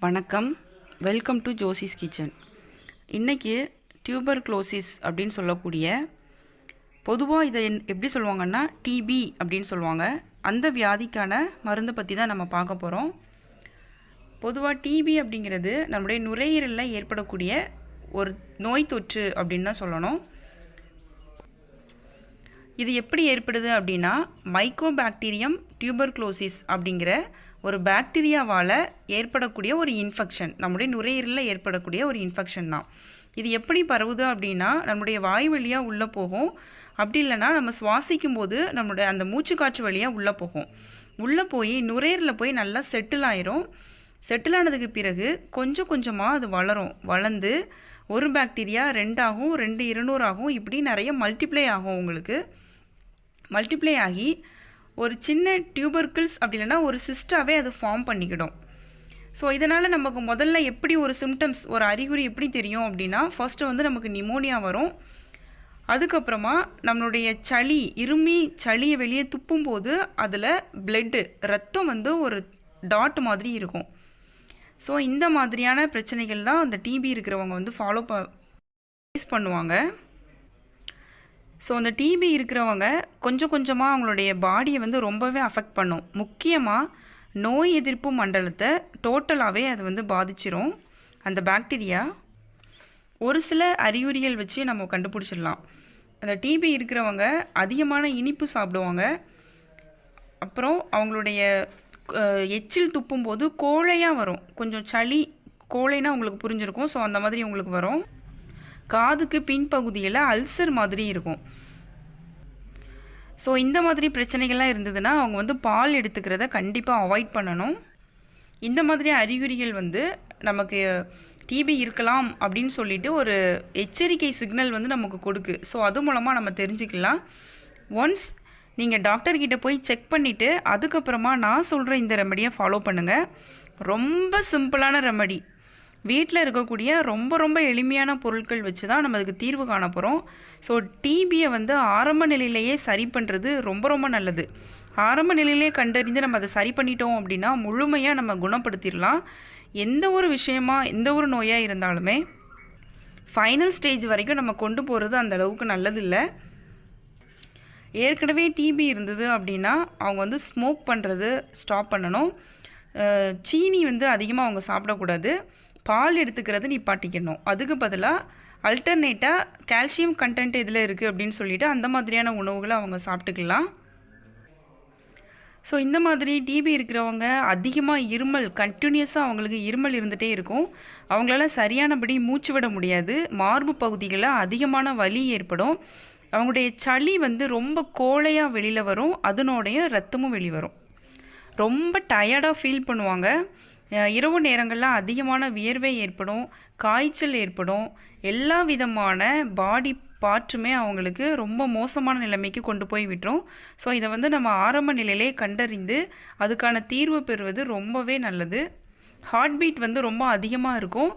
வணக்கம். Welcome to Josie's kitchen இன்றைக்கி tuberculosis அப்படின்னு சொல்லக்கூடிய பொதுவாக இதை என்- எப்படி சொல்லுவாங்கன்னா டிபி அப்படின்னு சொல்லுவாங்க. அந்த வியாதிக்கான மருந்தை பற்றி தான் நம்ம பார்க்க போகிறோம் பொதுவாக டிபி அப்படிங்கிறது நம்முடைய நுரையீரலில் ஏற்படக்கூடிய ஒரு நோய் தொற்று அப்படின்னு தான் சொல்லணும். இது எப்படி ஏற்படுது அப்படின்னா மைக்கோபாக்டீரியம் டியூபர்குலோசிஸ் அப்படிங்கிற ஒரு பாக்டீரியாவால் ஏற்படக்கூடிய ஒரு இன்ஃபெக்ஷன் நம்முடைய நுரையீரலில் ஏற்படக்கூடிய ஒரு இன்ஃபெக்ஷன் தான். இது எப்படி பரவுது அப்படின்னா நம்முடைய வாய் வழியாக உள்ளே போகும். அப்படி இல்லைன்னா நம்ம சுவாசிக்கும் போது நம்மளுடைய அந்த மூச்சுக்காற்று வழியாக உள்ளே போகும். உள்ளே போய் நுரையீரலில் போய் நல்லா செட்டில் ஆயிரும். செட்டில் ஆனதுக்கு பிறகு கொஞ்சம் கொஞ்சமாக அது வளரும். வளர்ந்து ஒரு பாக்டீரியா ரெண்டாகும் ரெண்டு இருநூறாகும். இப்படி நிறைய மல்டிப்ளை ஆகும் உங்களுக்கு. மல்டிப்ளை ஆகி ஒரு சின்ன டியூபர்கிள்ஸ் அப்படி இல்லைன்னா ஒரு சிஸ்டாவே அது ஃபார்ம் பண்ணிக்கிடும். ஸோ இதனால் நமக்கு முதல்ல எப்படி ஒரு சிம்டம்ஸ் ஒரு அறிகுறி எப்படி தெரியும் அப்படின்னா ஃபஸ்ட்டு வந்து நமக்கு நிமோனியா வரும். அதுக்கப்புறமா நம்மளுடைய சளி இருமி சளியை வெளியே துப்பும்போது அதில் பிளட்டு ரத்தம் வந்து ஒரு டாட் மாதிரி இருக்கும். ஸோ இந்த மாதிரியான பிரச்சனைகள் தான் அந்த டிபி இருக்கிறவங்க வந்து ஃபாலோ ப ஃபேஸ் பண்ணுவாங்க. ஸோ அந்த டிபி இருக்கிறவங்க கொஞ்சம் கொஞ்சமாக அவங்களுடைய பாடியை வந்து ரொம்பவே அஃபெக்ட் பண்ணும். முக்கியமாக நோய் எதிர்ப்பு மண்டலத்தை டோட்டலாகவே அது வந்து பாதிச்சிரும். அந்த பாக்டீரியா ஒரு சில அறிகுறிகள் வச்சு நம்ம கண்டுபிடிச்சிடலாம். அந்த டிபி இருக்கிறவங்க அதிகமான இனிப்பு சாப்பிடுவாங்க. அப்புறம் அவங்களுடைய எச்சில் துப்பும்போது கோழையாக வரும். கொஞ்சம் சளி கோழைன்னா உங்களுக்கு புரிஞ்சிருக்கும். ஸோ அந்த மாதிரி உங்களுக்கு வரும். காதுக்கு பின்பகுதியில் அல்சர் மாதிரி இருக்கும். ஸோ இந்த மாதிரி பிரச்சனைகள்லாம் இருந்ததுன்னா அவங்க வந்து பால் எடுத்துக்கிறத கண்டிப்பாக அவாய்ட் பண்ணணும். இந்த மாதிரி அறிகுறிகள் வந்து நமக்கு டிபி இருக்கலாம் அப்படின்னு சொல்லிட்டு ஒரு எச்சரிக்கை சிக்னல் வந்து நமக்கு கொடுக்கு. ஸோ அது மூலமாக நம்ம தெரிஞ்சுக்கலாம். ஒன்ஸ் நீங்கள் டாக்டர்கிட்ட போய் செக் பண்ணிவிட்டு அதுக்கப்புறமா நான் சொல்கிற இந்த ரெமடியை ஃபாலோ பண்ணுங்கள் ரொம்ப சிம்பிளான ரெமடி வீட்டில் இருக்கக்கூடிய ரொம்ப ரொம்ப எளிமையான பொருட்கள் வச்சு தான் நம்ம அதுக்கு தீர்வு காண போகிறோம் ஸோ டிபியை வந்து ஆரம்ப நிலையிலேயே சரி பண்ணுறது ரொம்ப ரொம்ப நல்லது. ஆரம்ப நிலையிலே கண்டறிந்து நம்ம அதை சரி பண்ணிட்டோம் அப்படின்னா முழுமையாக நம்ம குணப்படுத்திடலாம். எந்த ஒரு விஷயமா எந்த ஒரு நோயாக இருந்தாலுமே ஃபைனல் ஸ்டேஜ் வரைக்கும் நம்ம கொண்டு போகிறது அந்த அளவுக்கு நல்லதில்லை. ஏற்கனவே டிபி இருந்தது அப்படின்னா அவங்க வந்து ஸ்மோக் பண்ணுறது ஸ்டாப் பண்ணணும். சீனி வந்து அதிகமாக அவங்க சாப்பிடக்கூடாது. பால் எடுத்துக்கிறது நிப்பாட்டிக்கணும். அதுக்கு பதிலாக அல்டர்னேட்டாக கால்சியம் கண்டென்ட் இதில் இருக்குது அப்படின்னு சொல்லிவிட்டு அந்த மாதிரியான உணவுகளை அவங்க சாப்பிட்டுக்கலாம். ஸோ இந்த மாதிரி டிபி இருக்கிறவங்க அதிகமாக இருமல் கண்டினியூஸாக அவங்களுக்கு இருமல் இருந்துகிட்டே இருக்கும். அவங்களால சரியானபடி மூச்சு விட முடியாது. மார்பு பகுதிகளில் அதிகமான வலி ஏற்படும். அவங்களுடைய சளி வந்து ரொம்ப கோழையாக வெளியில் வரும். அதனுடைய ரத்தமும் வெளிவரும். ரொம்ப டயர்டாக ஃபீல் பண்ணுவாங்க. இரவு நேரங்களில் அதிகமான வியர்வை ஏற்படும் காய்ச்சல் ஏற்படும். எல்லா விதமான பாடி பார்ட்டுமே அவங்களுக்கு ரொம்ப மோசமான நிலைமைக்கு கொண்டு போய் விட்டுரும். ஸோ இதை வந்து நம்ம ஆரம்ப நிலையிலே கண்டறிந்து அதுக்கான தீர்வு பெறுவது ரொம்பவே நல்லது. ஹார்ட் பீட் வந்து ரொம்ப அதிகமாக இருக்கும்.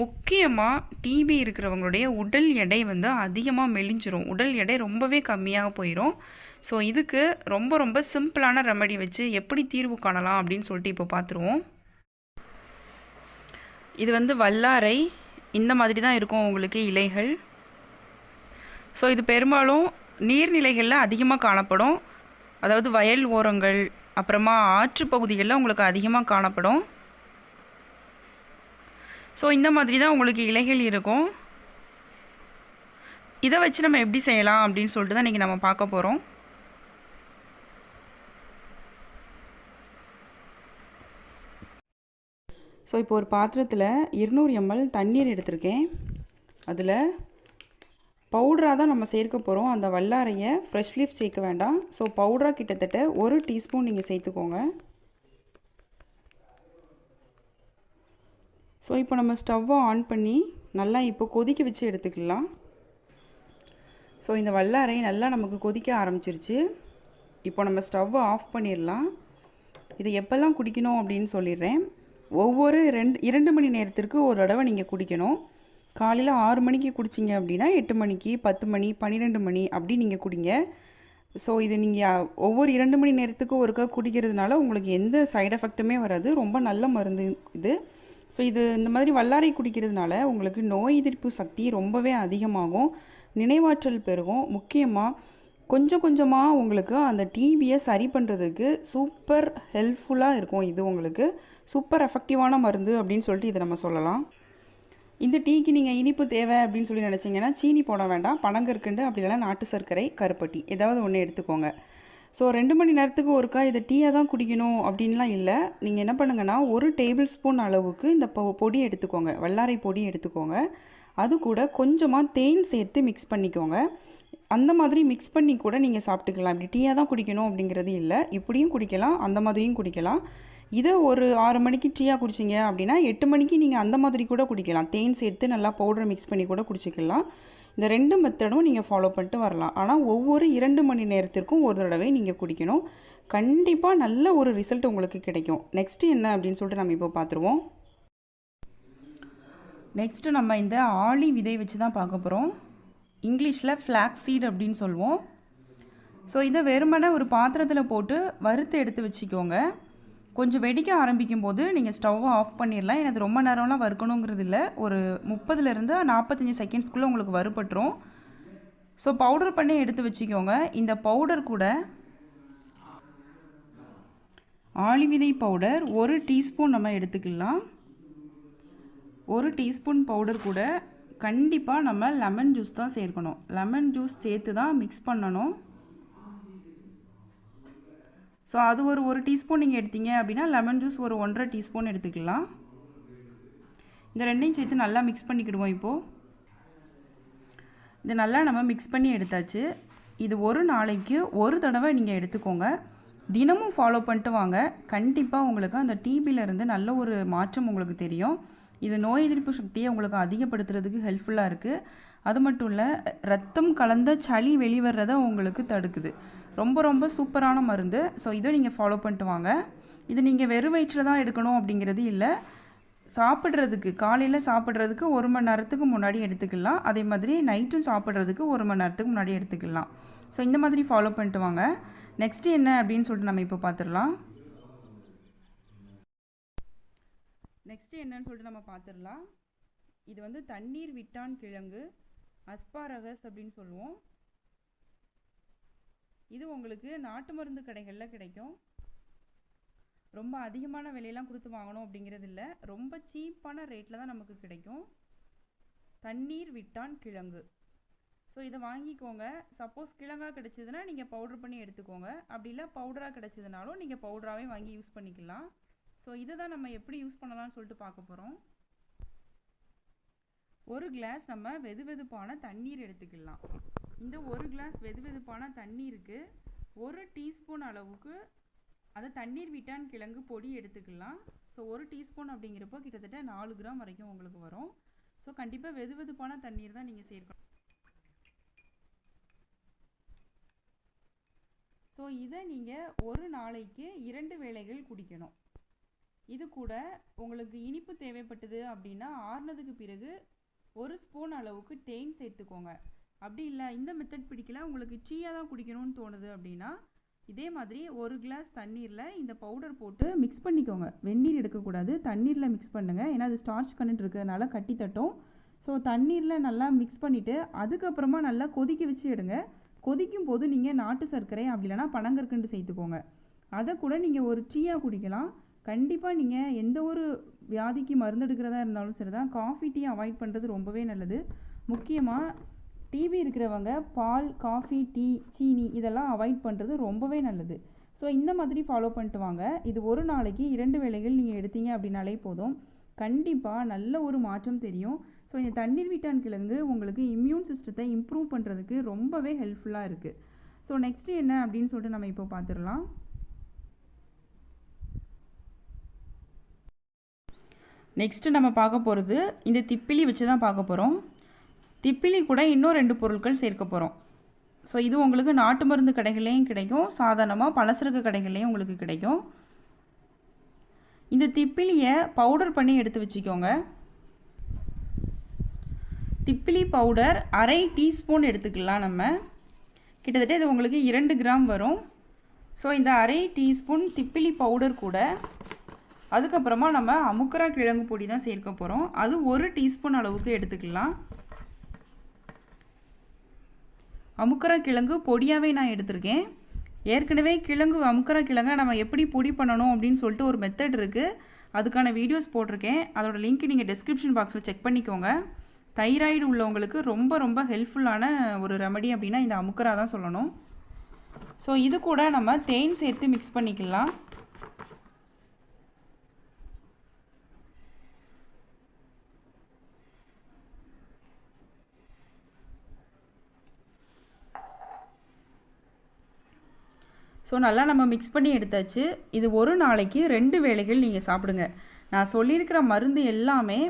முக்கியமாக டிபி இருக்கிறவங்களுடைய உடல் எடை வந்து அதிகமாக மெலிஞ்சிரும். உடல் எடை ரொம்பவே கம்மியாக போயிடும் ஸோ இதுக்கு ரொம்ப ரொம்ப சிம்பிளான ரெமடி வச்சு எப்படி தீர்வு காணலாம் அப்படின்னு சொல்லிட்டு இப்போ பார்த்துருவோம். இது வந்து வல்லாரை இந்த மாதிரி தான் இருக்கும் உங்களுக்கு இலைகள். ஸோ இது பெரும்பாலும் நீர்நிலைகளில் அதிகமாக காணப்படும். அதாவது வயல் ஓரங்கள் அப்புறமா ஆற்று பகுதிகளில் உங்களுக்கு அதிகமாக காணப்படும். ஸோ இந்த மாதிரி தான் உங்களுக்கு இலைகள் இருக்கும். இதை வச்சு நம்ம எப்படி செய்யலாம் அப்படின்னு சொல்லிட்டு தான் இன்றைக்கி நம்ம பார்க்க போகிறோம் ஸோ இப்போ ஒரு பாத்திரத்தில் இருநூறு எம்எல் தண்ணீர் எடுத்திருக்கேன். அதில் பவுடராக தான் நம்ம சேர்க்க போகிறோம் அந்த வல்லாரையை ஃப்ரெஷ் லீஃப் சேர்க்க வேண்டாம். ஸோ பவுடராக கிட்டத்தட்ட ஒரு டீஸ்பூன் நீங்கள் சேர்த்துக்கோங்க. ஸோ இப்போ நம்ம ஸ்டவ்வை ஆன் பண்ணி நல்லா இப்போ கொதிக்க வச்சு எடுத்துக்கலாம். ஸோ இந்த வல்லாரை நல்லா நமக்கு கொதிக்க ஆரம்பிச்சிருச்சு. இப்போ நம்ம ஸ்டவ்வை ஆஃப் பண்ணிடலாம். இதை எப்போல்லாம் குடிக்கணும் அப்படின்னு சொல்லிடுறேன். ஒவ்வொரு ரெண்டு இரண்டு மணி நேரத்திற்கு ஒரு தடவை நீங்கள் குடிக்கணும். காலையில் ஆறு மணிக்கு குடிச்சிங்க அப்படின்னா எட்டு மணிக்கு பத்து மணி பன்னிரெண்டு மணி அப்படி நீங்கள் குடிங்க. ஸோ இது நீங்கள் ஒவ்வொரு இரண்டு மணி நேரத்துக்கு ஒருக்கா குடிக்கிறதுனால உங்களுக்கு எந்த சைடு எஃபெக்ட்டுமே வராது. ரொம்ப நல்ல மருந்து இது. ஸோ இது இந்த மாதிரி வல்லாரை குடிக்கிறதுனால உங்களுக்கு நோய் எதிர்ப்பு சக்தி ரொம்பவே அதிகமாகும். நினைவாற்றல் பெருகும். முக்கியமாக கொஞ்சம் கொஞ்சமாக உங்களுக்கு அந்த டிபியை சரி பண்ணுறதுக்கு சூப்பர் ஹெல்ப்ஃபுல்லாக இருக்கும் இது உங்களுக்கு. சூப்பர் எஃபெக்டிவான மருந்து அப்படின்னு சொல்லிட்டு இதை நம்ம சொல்லலாம். இந்த டீக்கு நீங்கள் இனிப்பு தேவை அப்படின்னு சொல்லி நினச்சிங்கன்னா சீனி போட வேண்டாம். பனங்கற்கண்டு அப்படி இல்லைனா நாட்டு சர்க்கரை கருப்பட்டி. ஏதாவது ஒன்று எடுத்துக்கோங்க. ஸோ ரெண்டு மணி நேரத்துக்கு ஒருக்கா இதை டீயை தான் குடிக்கணும் அப்படின்லாம் இல்லை. நீங்கள் என்ன பண்ணுங்கன்னா ஒரு டேபிள் ஸ்பூன் அளவுக்கு இந்த பொ பொடி எடுத்துக்கோங்க. வல்லாரை பொடி எடுத்துக்கோங்க. அது கூட கொஞ்சமாக தேன் சேர்த்து மிக்ஸ் பண்ணிக்கோங்க. அந்த மாதிரி மிக்ஸ் பண்ணி கூட நீங்கள் சாப்பிட்டுக்கலாம். இப்படி டீயாக தான் குடிக்கணும் அப்படிங்கிறது இல்லை. இப்படியும் குடிக்கலாம் அந்த மாதிரியும் குடிக்கலாம். இதை ஒரு ஆறு மணிக்கு டீயாக குடிச்சிங்க அப்படின்னா எட்டு மணிக்கு நீங்கள் அந்த மாதிரி கூட குடிக்கலாம். தேன் சேர்த்து நல்லா பவுடர் மிக்ஸ் பண்ணி கூட குடிச்சிக்கலாம். இந்த ரெண்டு மெத்தடும் நீங்கள் ஃபாலோ பண்ணிட்டு வரலாம். ஆனால் ஒவ்வொரு இரண்டு மணி நேரத்திற்கும் ஒரு தடவை நீங்கள் குடிக்கணும். கண்டிப்பாக நல்ல ஒரு ரிசல்ட் உங்களுக்கு கிடைக்கும். நெக்ஸ்ட்டு என்ன அப்படின்னு சொல்லிட்டு நம்ம இப்போ பார்த்துருவோம். நெக்ஸ்ட்டு நம்ம இந்த ஆளி விதை வச்சு தான் பார்க்க போகிறோம் இங்கிலீஷில் ஃப்ளாக் சீட் அப்படின்னு சொல்லுவோம். ஸோ இதை வெறுமனே ஒரு பாத்திரத்தில் போட்டு வறுத்து எடுத்து வச்சுக்கோங்க. கொஞ்சம் வெடிக்க ஆரம்பிக்கும் போது நீங்கள் ஸ்டவ்வை ஆஃப் பண்ணிடலாம் எனக்கு ரொம்ப நேரம்லாம் வறுக்கணுங்கிறது இல்லை ஒரு முப்பதுலேருந்து நாற்பத்தஞ்சு செகண்ட்ஸ்க்குள்ளே உங்களுக்கு வறுபட்டுரும். ஸோ பவுடர் பண்ணி எடுத்து வச்சுக்கோங்க. இந்த பவுடர் கூட ஆளிவிதை பவுடர் ஒரு டீஸ்பூன் நம்ம எடுத்துக்கலாம். ஒரு டீஸ்பூன் பவுடர் கூட கண்டிப்பாக நம்ம லெமன் ஜூஸ் தான் சேர்க்கணும். லெமன் ஜூஸ் சேர்த்து தான் மிக்ஸ் பண்ணணும். ஸோ அது ஒரு ஒரு டீஸ்பூன் நீங்கள் எடுத்தீங்க அப்படின்னா லெமன் ஜூஸ் ஒரு ஒன்றரை டீஸ்பூன் எடுத்துக்கலாம். இந்த ரெண்டையும் சேர்த்து நல்லா மிக்ஸ் பண்ணிக்கிடுவோம் இப்போது இது நல்லா நம்ம மிக்ஸ் பண்ணி எடுத்தாச்சு. இது ஒரு நாளைக்கு ஒரு தடவை நீங்கள் எடுத்துக்கோங்க. தினமும் ஃபாலோ பண்ணிட்டு வாங்க. கண்டிப்பாக உங்களுக்கு அந்த டிபியிலேருந்து நல்ல ஒரு மாற்றம் உங்களுக்கு தெரியும். இது நோய் எதிர்ப்பு சக்தியை உங்களுக்கு அதிகப்படுத்துறதுக்கு ஹெல்ப்ஃபுல்லாக இருக்குது அது மட்டும் இல்லை ரத்தம் கலந்த சளி வெளிவர்றதை உங்களுக்கு தடுக்குது. ரொம்ப ரொம்ப சூப்பரான மருந்து. ஸோ இதை நீங்கள் ஃபாலோ பண்ணிட்டு வாங்க. இது நீங்கள் வெறும் வயிற்றில் தான் எடுக்கணும் அப்படிங்கிறது இல்லை. சாப்பிட்றதுக்கு காலையில் சாப்பிட்றதுக்கு ஒரு மணி நேரத்துக்கு முன்னாடி எடுத்துக்கலாம். அதே மாதிரி நைட்டும் சாப்பிட்றதுக்கு ஒரு மணி நேரத்துக்கு முன்னாடி எடுத்துக்கலாம். ஸோ இந்த மாதிரி ஃபாலோ பண்ணிட்டு வாங்க. நெக்ஸ்ட்டு என்ன அப்படின்னு சொல்லிட்டு நம்ம இப்போ பார்த்துடலாம் நெக்ஸ்ட்டு என்னன்னு சொல்லிட்டு நம்ம பார்த்துடலாம் இது வந்து தண்ணீர் விட்டான் கிழங்கு. அஸ்பாரகஸ் அப்படின்னு சொல்லுவோம். இது உங்களுக்கு நாட்டு மருந்து கடைகளில் கிடைக்கும். ரொம்ப அதிகமான விலையெல்லாம் கொடுத்து வாங்கணும் அப்படிங்கிறது இல்லை. ரொம்ப சீப்பான ரேட்டில் தான் நமக்கு கிடைக்கும். தண்ணீர் விட்டான் கிழங்கு. ஸோ இதை வாங்கிக்கோங்க. சப்போஸ் கிழங்காக கிடச்சிதுன்னா நீங்கள் பவுடர் பண்ணி எடுத்துக்கோங்க. அப்படி இல்லை பவுடராக கிடச்சிதுனாலும் நீங்கள் பவுடராகவே வாங்கி யூஸ் பண்ணிக்கலாம். ஸோ இதை தான் நம்ம எப்படி யூஸ் பண்ணலாம்னு சொல்லிட்டு பார்க்க போகிறோம் ஒரு கிளாஸ் நம்ம வெது வெதுப்பான தண்ணீர் எடுத்துக்கலாம். இந்த ஒரு கிளாஸ் வெது வெதுப்பான தண்ணீருக்கு ஒரு டீஸ்பூன் அளவுக்கு அதை தண்ணீர் விட்டான் கிழங்கு பொடி எடுத்துக்கலாம். ஸோ ஒரு டீஸ்பூன் அப்படிங்கிறப்போ கிட்டத்தட்ட நாலு கிராம் வரைக்கும் உங்களுக்கு வரும். ஸோ கண்டிப்பாக வெது வெதுப்பான தண்ணீர் தான் நீங்கள் சேர்க்கணும் ஸோ இதை நீங்கள் ஒரு நாளைக்கு இரண்டு வேளைகள் குடிக்கணும். இது கூட உங்களுக்கு இனிப்பு தேவைப்பட்டது அப்படின்னா ஆறுனதுக்கு பிறகு ஒரு ஸ்பூன் அளவுக்கு தேன் சேர்த்துக்கோங்க. அப்படி இல்லை இந்த மெத்தட் பிடிக்கல உங்களுக்கு டீயாக தான் குடிக்கணும்னு தோணுது அப்படின்னா இதே மாதிரி ஒரு கிளாஸ் தண்ணீரில் இந்த பவுடர் போட்டு மிக்ஸ் பண்ணிக்கோங்க. வெந்நீர் எடுக்கக்கூடாது தண்ணீரில் மிக்ஸ் பண்ணுங்கள் ஏன்னா அது ஸ்டார்ச் கண்டென்ட் இருக்கிறதுனால கட்டி தட்டும். ஸோ தண்ணீரில் நல்லா மிக்ஸ் பண்ணிவிட்டு அதுக்கப்புறமா நல்லா கொதிக்க வச்சு எடுங்க. கொதிக்கும் போது நீங்கள் நாட்டு சர்க்கரை அப்படி இல்லைனா பனங்கற்கண்டு சேர்த்துக்கோங்க. அதை கூட நீங்கள் ஒரு டீயாக குடிக்கலாம். கண்டிப்பாக நீங்கள் எந்த ஒரு வியாதிக்கு மருந்து எடுக்கிறதா இருந்தாலும் சரி தான் காஃபி டீ அவாய்ட் பண்ணுறது ரொம்பவே நல்லது. முக்கியமாக டிபி இருக்கிறவங்க பால் காஃபி டீ சீனி இதெல்லாம் அவாய்ட் பண்ணுறது ரொம்பவே நல்லது. ஸோ இந்த மாதிரி ஃபாலோ பண்ணிட்டு வாங்க. இது ஒரு நாளைக்கு இரண்டு வேளைகள் நீங்கள் எடுத்தீங்க அப்படின்னாலே போதும். கண்டிப்பாக நல்ல ஒரு மாற்றம் தெரியும். ஸோ இந்த தண்ணீர் வீட்டான் கிழங்கு உங்களுக்கு இம்யூன் சிஸ்டத்தை இம்ப்ரூவ் பண்ணுறதுக்கு ரொம்பவே ஹெல்ப்ஃபுல்லாக இருக்குது ஸோ நெக்ஸ்ட்டு என்ன அப்படின்னு சொல்லிட்டு நம்ம இப்போ பார்த்துடலாம். நெக்ஸ்ட்டு நம்ம பார்க்க போகிறது இந்த திப்பிலி வச்சு தான் பார்க்க போகிறோம் திப்பிலி கூட இன்னும் ரெண்டு பொருட்கள் சேர்க்க போகிறோம் ஸோ இது உங்களுக்கு நாட்டு மருந்து கடைகள்லேயும் கிடைக்கும். சாதாரணமாக பலசரக்கு கடைகள்லேயும் உங்களுக்கு கிடைக்கும். இந்த திப்பிலியை பவுடர் பண்ணி எடுத்து வச்சுக்கோங்க. திப்பிலி பவுடர் அரை டீஸ்பூன் எடுத்துக்கலாம் நம்ம. கிட்டத்தட்ட இது உங்களுக்கு இரண்டு கிராம் வரும். ஸோ இந்த அரை டீஸ்பூன் திப்பிலி பவுடர் கூட அதுக்கப்புறமா நம்ம அமுக்கரா கிழங்கு பொடி தான் சேர்க்க போகிறோம் அது ஒரு டீஸ்பூன் அளவுக்கு எடுத்துக்கலாம். அமுக்கரா கிழங்கு பொடியாகவே நான் எடுத்திருக்கேன். ஏற்கனவே கிழங்கு அமுக்கரா கிழங்கை நம்ம எப்படி பொடி பண்ணணும் அப்படின்னு சொல்லிட்டு ஒரு மெத்தட் இருக்குது அதுக்கான வீடியோஸ் போட்டிருக்கேன். அதோட லிங்க் நீங்கள் டிஸ்கிரிப்ஷன் பாக்ஸில் செக் பண்ணிக்கோங்க. தைராய்டு உள்ளவங்களுக்கு ரொம்ப ரொம்ப ஹெல்ப்ஃபுல்லான ஒரு ரெமடி அப்படின்னா இந்த அமுக்கரா தான் சொல்லணும். ஸோ இது கூட நம்ம தேன் சேர்த்து மிக்ஸ் பண்ணிக்கலாம். ஸோ நல்லா நம்ம மிக்ஸ் பண்ணி எடுத்தாச்சு. இது ஒரு நாளைக்கு ரெண்டு வேளைகள் நீங்கள் சாப்பிடுங்க. நான் சொல்லியிருக்கிற மருந்து எல்லாமே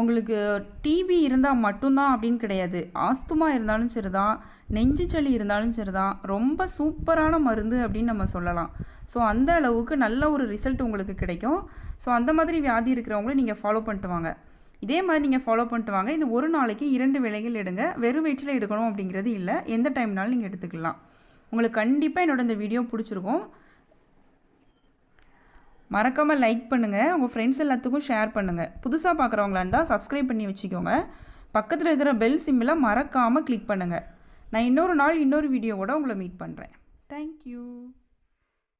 உங்களுக்கு டிபி இருந்தால் மட்டும்தான் அப்படின்னு கிடையாது. ஆஸ்துமா இருந்தாலும் சரி தான் நெஞ்சு சளி இருந்தாலும் சரி தான் ரொம்ப சூப்பரான மருந்து அப்படின்னு நம்ம சொல்லலாம். ஸோ அந்த அளவுக்கு நல்ல ஒரு ரிசல்ட் உங்களுக்கு கிடைக்கும். ஸோ அந்த மாதிரி வியாதி இருக்கிறவங்களும் நீங்கள் ஃபாலோ பண்ணிட்டு வாங்க. இதே மாதிரி நீங்கள் ஃபாலோ பண்ணிட்டு வாங்க. இது ஒரு நாளைக்கு இரண்டு வேலைகள் எடுங்க. வெறும் வயிற்றில் எடுக்கணும் அப்படிங்கிறது இல்லை. எந்த டைம்னாலும் நீங்கள் எடுத்துக்கலாம். உங்களுக்கு கண்டிப்பாக என்னோட இந்த வீடியோ பிடிச்சிருக்கும். மறக்காமல் லைக் பண்ணுங்கள் உங்கள் ஃப்ரெண்ட்ஸ் எல்லாத்துக்கும் ஷேர் பண்ணுங்கள் புதுசாக பார்க்குறவங்களா இருந்தால் சப்ஸ்கிரைப் பண்ணி வச்சுக்கோங்க. பக்கத்தில் இருக்கிற பெல் சிம்மில் மறக்காமல் கிளிக் பண்ணுங்கள் நான் இன்னொரு நாள் இன்னொரு வீடியோவோட உங்களை மீட் பண்ணுறேன் தேங்க்யூ